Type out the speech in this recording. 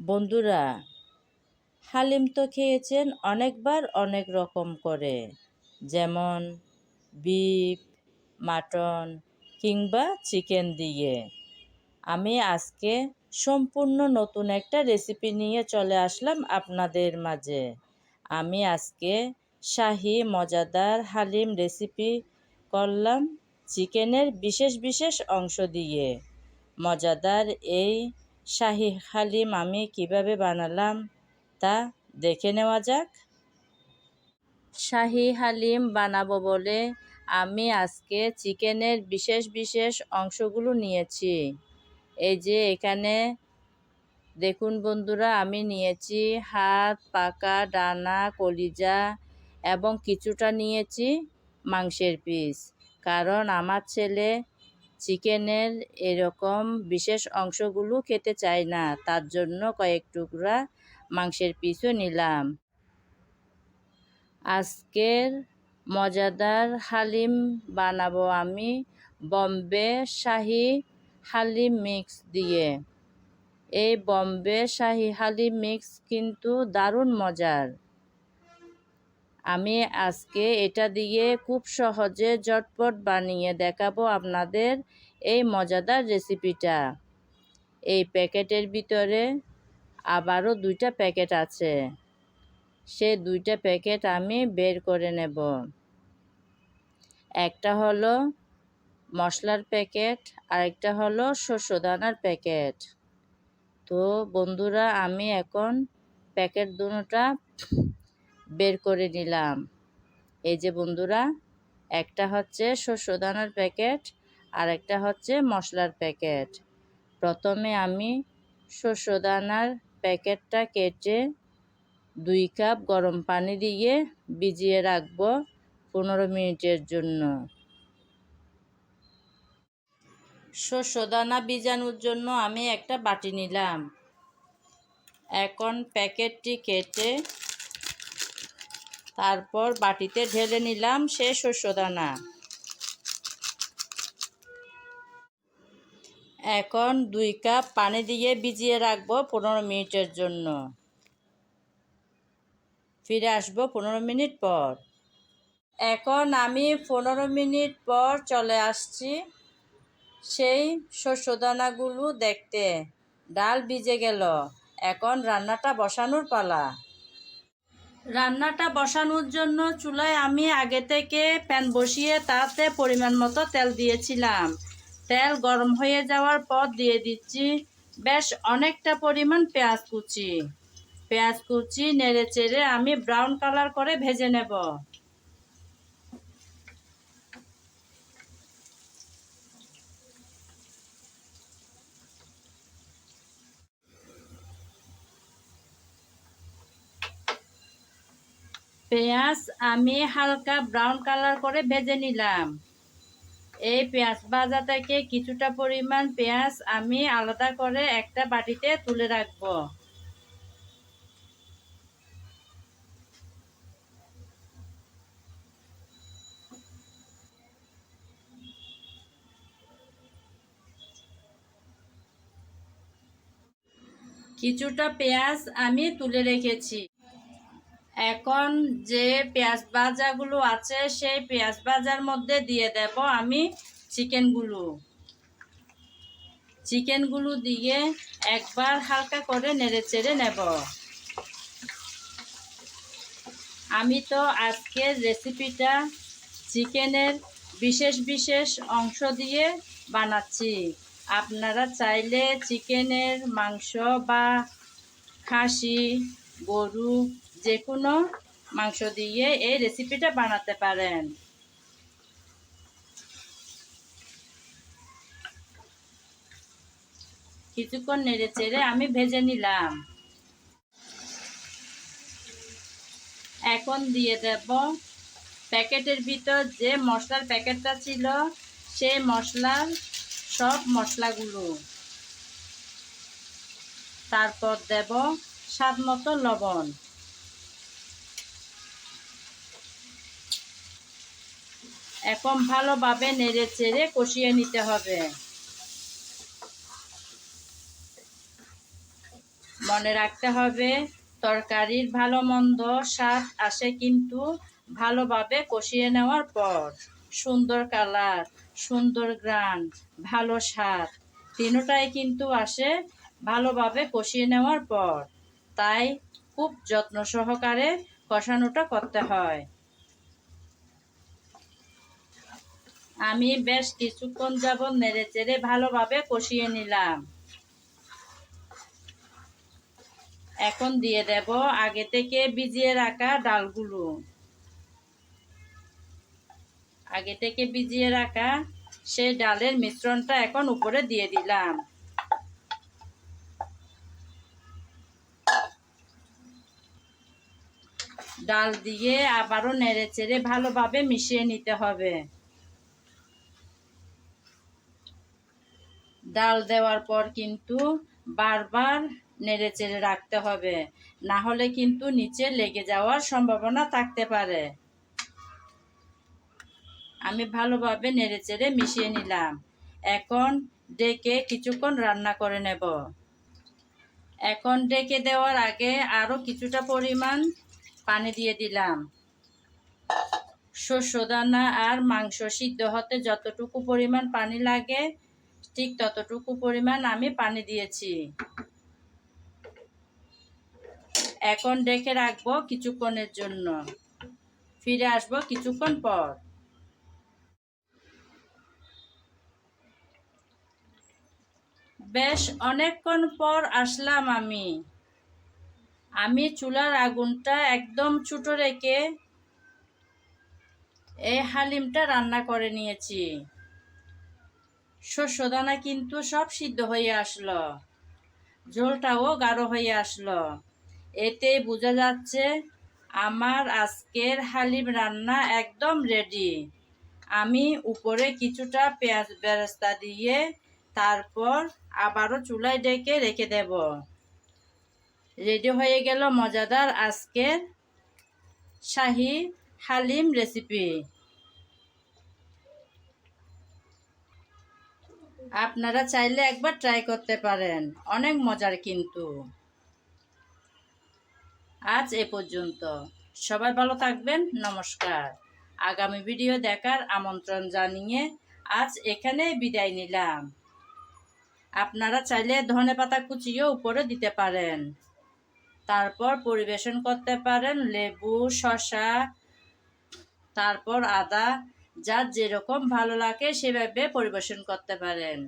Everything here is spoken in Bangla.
বন্ধুরা, হালিম তো খেয়েছেন অনেকবার অনেক রকম করে। যেমন বিফ, মাটন কিংবা চিকেন দিয়ে। আমি আজকে সম্পূর্ণ নতুন একটা রেসিপি নিয়ে চলে আসলাম আপনাদের মাঝে। আমি আজকে শাহি, মজাদার হালিম রেসিপি করলাম চিকেনের বিশেষ বিশেষ অংশ দিয়ে। মজাদার এই শাহি হালিম, আমি কীভাবে বানালাম তা দেখে নেওয়া যাক। শাহি হালিম বানাবো বলে আমি আজকে চিকেনের বিশেষ বিশেষ অংশগুলো নিয়েছি। এই যে এখানে দেখুন বন্ধুরা, আমি নিয়েছি হাত, পাকা, ডানা, কলিজা এবং কিছুটা নিয়েছি মাংসের পিস। কারণ আমার ছেলে চিকেনের এরকম বিশেষ অংশগুলো খেতে চায় না, তার জন্য কয়েক টুকরা মাংসের পিসও নিলাম। আজকের মজাদার হালিম বানাবো আমি বম্বে শাহি হালিম মিক্স দিয়ে। এই বম্বে শাহি হালিম মিক্স কিন্তু দারুণ মজার। আমি আজকে এটা দিয়ে খুব সহজে ঝটপট বানিয়ে দেখাবো আপনাদের এই মজাদার রেসিপিটা। এই প্যাকেটের ভিতরে আবারও দুইটা প্যাকেট আছে। সে দুইটা প্যাকেট আমি বের করে নেব। একটা হলো মশলার প্যাকেট, আরেকটা হলো শস্য দানার প্যাকেট। তো বন্ধুরা, আমি এখন প্যাকেট দুটা বের করে নিলাম। এই যে বন্ধুরা, একটা হচ্ছে শস্য দানার প্যাকেট আর একটা হচ্ছে মশলার প্যাকেট। প্রথমে আমি শস্য দানার প্যাকেটটা কেটে দুই কাপ গরম পানি দিয়ে ভিজিয়ে রাখব পনেরো মিনিটের জন্য। শস্য দানা ভিজানোর জন্য আমি একটা বাটি নিলাম। এখন প্যাকেটটি কেটে তারপর বাটিতে ঢেলে নিলাম সে শস্য দানা এখন দুই কাপ পানি দিয়ে ভিজিয়ে রাখব পনেরো মিনিটের জন্য। ফিরে আসব পনেরো মিনিট পর। এখন আমি পনেরো মিনিট পর চলে আসছি সেই শস্যদানাগুলো দেখতে। ডাল ভিজে গেল। এখন রান্নাটা বসানোর পালা। রান্নাটা বসানোর জন্য চুলায় আমি আগে থেকে প্যান বসিয়ে তাতে পরিমাণ মতো তেল দিয়েছিলাম। তেল গরম হয়ে যাওয়ার পর দিয়ে দিচ্ছি বেশ অনেকটা পরিমাণ পেঁয়াজ কুচি। পেঁয়াজ কুচি নেড়ে চেড়ে আমি ব্রাউন কালার করে ভেজে নেব। পেঁয়াজ আমি হালকা ব্রাউন কালার করে ভেজে নিলাম। এই পেঁয়াজ ভাজা থেকে কিছুটা পরিমাণ পেঁয়াজ আমি আলাদা করে একটা বাটিতে তুলে রাখব। কিছুটা পেঁয়াজ আমি তুলে রেখেছি। এখন যে পেঁয়াজ ভাজাগুলো আছে, সেই পেঁয়াজ ভাজার মধ্যে দিয়ে দেব আমি চিকেনগুলো। চিকেনগুলো দিয়ে একবার হালকা করে নেড়ে চেড়ে নেব। আমি তো আজকের রেসিপিটা চিকেনের বিশেষ বিশেষ অংশ দিয়ে বানাচ্ছি। আপনারা চাইলে চিকেনের মাংস বা খাসি, গরু যে কোনো মাংস দিয়ে এই রেসিপিটা বানাতে পারেন। কিছুক্ষণ নেড়ে চেড়ে আমি ভেজে নিলাম। এখন দিয়ে দেব প্যাকেটের ভিতর যে মশলার প্যাকেটটা ছিল, সেই মশলার সব মশলাগুলো। তারপর দেব স্বাদ মতো লবণ। এখন ভালোভাবে নেড়ে চেড়ে কষিয়ে নিতে হবে। মনে রাখতে হবে, তরকারির ভালো মন্দ স্বাদ আসে কিন্তু ভালোভাবে কষিয়ে নেওয়ার পর সুন্দর কালার, সুন্দর গ্রান, ভালো স্বাদ তিনোটাই কিন্তু আসে ভালোভাবে কষিয়ে নেওয়ার পর। তাই খুব যত্ন সহকারে কষানোটা করতে হয়। আমি বেশ কিছুক্ষণ যাবৎ নেড়ে চেড়ে ভালোভাবে কষিয়ে নিলাম। এখন দিয়ে দেব আগে থেকে ভিজিয়ে রাখা ডালগুলো। আগে থেকে ভিজিয়ে রাখা সেই ডালের মিশ্রণটা এখন উপরে দিয়ে দিলাম। ডাল দিয়ে আবারও নেড়ে চেড়ে ভালোভাবে মিশিয়ে নিতে হবে। ডাল দেওয়ার পর কিন্তু বারবার নেড়ে চেড়ে রাখতে হবে। না হলে কিন্তু নিচে লেগে যাওয়ার সম্ভাবনা থাকতে পারে। আমি ভালোভাবে নেড়ে চেড়ে মিশিয়ে নিলাম। এখন ডেকে কিছুক্ষণ রান্না করে নেব। এখন ডেকে দেওয়ার আগে আরও কিছুটা পরিমাণ পানি দিয়ে দিলাম। শস্য দানা আর মাংস সিদ্ধ হতে যতটুকু পরিমাণ পানি লাগে ঠিক ততটুকু পরিমাণ আমি পানি দিয়েছি। এখন ডেকে রাখব কিছুক্ষণের জন্য। ফিরে আসব কিছুক্ষণ পর। বেশ অনেকক্ষণ পর আসলাম আমি। আমি চুলার আগুনটা একদম ছোট রেখে এই হালিমটা রান্না করে নিয়েছি। শস্যদানা কিন্তু সব সিদ্ধ হয়ে আসলো। ঝোলটাও গাঢ় হয়ে আসলো। এতে বোঝা যাচ্ছে আমার আজকের হালিম রান্না একদম রেডি আমি উপরে কিছুটা পেঁয়াজ বেরেস্তা দিয়ে তারপর আবারও চুলায় ডেকে রেখে দেব। রেডি হয়ে গেল মজাদার আজকের শাহি হালিম রেসিপি আপনারা চাইলে একবার ট্রাই করতে পারেন। অনেক মজার কিন্তু। আজ এ পর্যন্ত। সবাই ভালো থাকবেন। নমস্কার। আগামী ভিডিও দেখার আমন্ত্রণ জানিয়ে আজ এখানে বিদায় নিলাম। আপনারা চাইলে ধনে পাতা কুচিও উপরে দিতে পারেন। তারপর পরিবেশন করতে পারেন লেবু, শসা, তারপর আদা যার যেরকম ভালো লাগে সেভাবে পরিবেশন করতে পারেন।